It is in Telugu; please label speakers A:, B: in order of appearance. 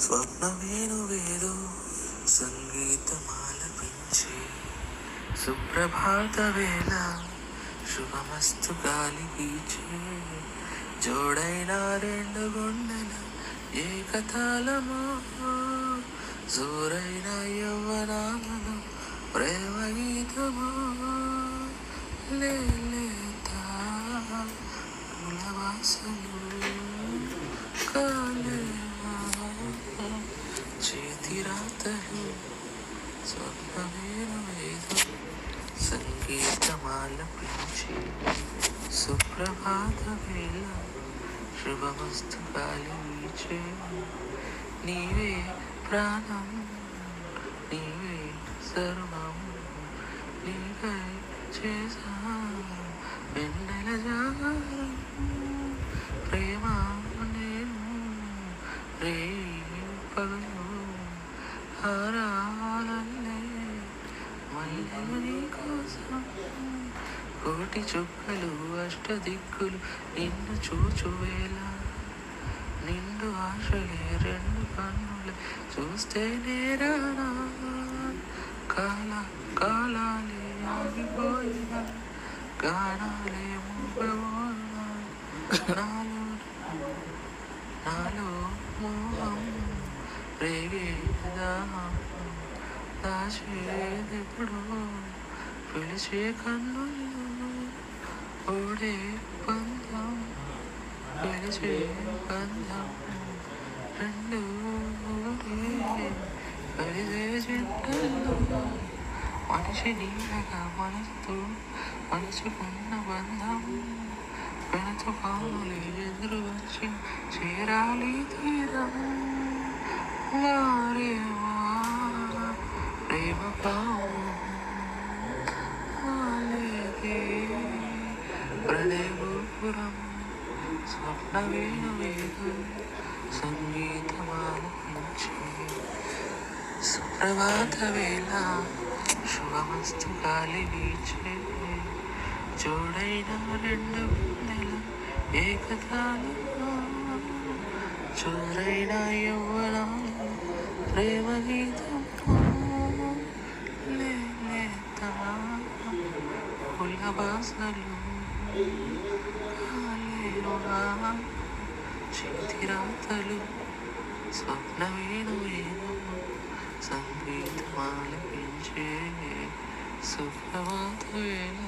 A: స్వప్నవేణువేదో సంగీతమాలపించి సుప్రభాత వేళ శుభమస్తు గాలి వీచే. జోడైన రెండు గుండెల ఏకతాళము. జోరైన యవ్వనామను ప్రేమ గీతమో. లే స్వర్ణమేను వేదో సుప్రభాత వేళ శుభమస్తు గాలి వీచే నీవే ప్రాణం నీవే సర్వం నీవే చేసా వెన్నెల జాగరం ప్రేమ నేను రే పగలు హారా నీ కోసం కోటి చుక్కలు అష్టదిక్కులు నిన్ను చూచువేళ నిండు ఆశలే రెండు కన్నులు చూస్తే నేరానా కాల కాలాలే ఆగిపోయిన గానాలే మూగబోయిన. నాలో నాలో మోహం రేగే దాహం పిలిచే కన్నుల్లో ఓడే బంధం పిలిచే బంధం రెండు ఓడే కలిసే జంటల్లో మనిషి నీడగా మనసుతో మలుచుకున్న బంధం వెనతో కానులే ఎదురు వచ్చి చేరాలి తీరం వారేవా ప్రేమ పాము ప్రణయగోపురం స్వప్న వేణు సంగీతమాలపించి సుప్రభాత వేళ శుభమస్తు గాలి వీచే చూడైన రెండు నెల ఏకతాళిగా చోరైన యవ్వనాలు ప్రేమ గీత పుల్లబాసలు కాలేరుగా చేతిరాతలు స్వప్న వేణు వేణు సంగీతమాలపించే సుప్రభాత వేళ